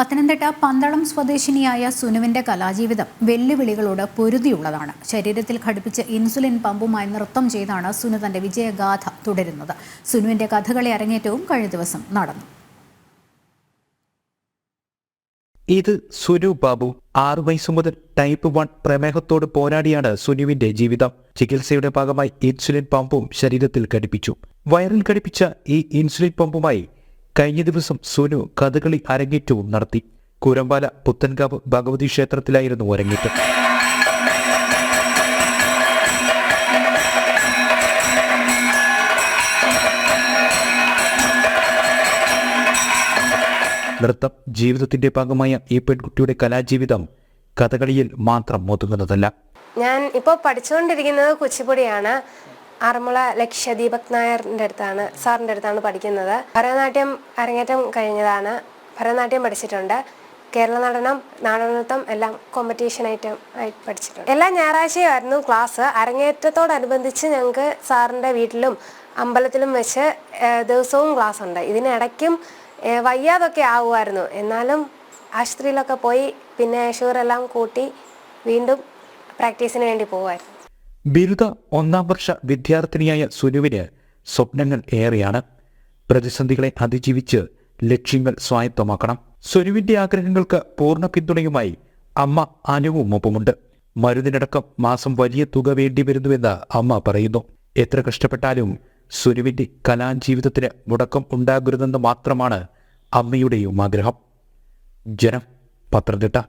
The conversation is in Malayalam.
പത്തനംതിട്ട പന്തളം സ്വദേശിനിയായ സുനുവിന്റെ കലാജീവിതം വെല്ലുവിളികളോട് പൊരുതിയുള്ളതാണ്. ശരീരത്തിൽ ഘടിപ്പിച്ച ഇൻസുലിൻ പമ്പുമായി നൃത്തം ചെയ്താണ് സുനു തന്റെ വിജയഗാഥ തുടരുന്നത്. സുനുവിന്റെ കഥകളി അരങ്ങേറ്റവും കഴിഞ്ഞ ദിവസം നടന്നു. ഇത് സുനു ബാബു ആറു വയസ്സു മുതൽ ടൈപ്പ് വൺ പ്രമേഹത്തോട് പോരാടിയാണ് സുനുവിന്റെ ജീവിതം. ചികിത്സയുടെ ഭാഗമായി ഇൻസുലിൻ പമ്പും ശരീരത്തിൽ ഘടിപ്പിച്ചു. വയറിൽ ഘടിപ്പിച്ച ഈ ഇൻസുലിൻ പമ്പുമായി കഴിഞ്ഞ ദിവസം സുനു കഥകളി അരങ്ങേറ്റവും നടത്തി. കൂരമ്പാല പുത്തൻകാവ് ഭഗവതി ക്ഷേത്രത്തിലായിരുന്നു അരങ്ങേറ്റം. നൃത്തം ജീവിതത്തിന്റെ ഭാഗമായ ഈ പെൺകുട്ടിയുടെ കലാജീവിതം കഥകളിയിൽ മാത്രം ഒതുങ്ങുന്നതല്ല. ഞാൻ ഇപ്പോൾ പഠിച്ചുകൊണ്ടിരിക്കുന്നത് കുച്ചിപ്പുടിയാണ്. ആറന്മുള ലക്ഷ്യ ദീപക് നായറിന്റെ അടുത്താണ് സാറിന്റെ അടുത്താണ് പഠിക്കുന്നത്. ഭരതനാട്യം അരങ്ങേറ്റം കഴിഞ്ഞതാണ്. ഭരതനാട്യം പഠിച്ചിട്ടുണ്ട്. കേരള നടനം നാടനൃത്തം എല്ലാം കോമ്പറ്റീഷൻ ഐറ്റം ആയി പഠിച്ചിട്ടുണ്ട്. എല്ലാ ഞായറാഴ്ചയായിരുന്നു ക്ലാസ് അരങ്ങേറ്റത്തോടനുബന്ധിച്ച് ഞങ്ങൾക്ക് സാറിന്റെ വീട്ടിലും അമ്പലത്തിലും വെച്ച് ദിവസവും ക്ലാസ് ഉണ്ട്. ഇതിനിടയ്ക്കും വയ്യാതൊക്കെ ആവുമായിരുന്നു. എന്നാലും ആശുപത്രിയിലൊക്കെ പോയി പിന്നെ ഷുഗറെല്ലാം കൂട്ടി വീണ്ടും പ്രാക്ടീസിന് വേണ്ടി പോകുമായിരുന്നു ബിരുദ ഒന്നാം വർഷ വിദ്യാർത്ഥിനിയായ സുനുവിന് സ്വപ്നങ്ങൾ ഏറെയാണ്. പ്രതിസന്ധികളെ അതിജീവിച്ച് ലക്ഷ്യങ്ങൾ സ്വായത്തമാക്കണം. സുനുവിന്റെ ആഗ്രഹങ്ങൾക്ക് പൂർണ പിന്തുണയുമായി അമ്മ അനുവും ഒപ്പമുണ്ട്. മരുന്നിനടക്കം മാസം വലിയ തുക വേണ്ടി വരുന്നുവെന്ന് അമ്മ പറയുന്നു. എത്ര കഷ്ടപ്പെട്ടാലും സുനുവിന്റെ കലാജീവിതത്തിന് മുടക്കം ഉണ്ടാകരുതെന്ന് മാത്രമാണ് അമ്മയുടെയും ആഗ്രഹം. ജനം പത്തനംതിട്ട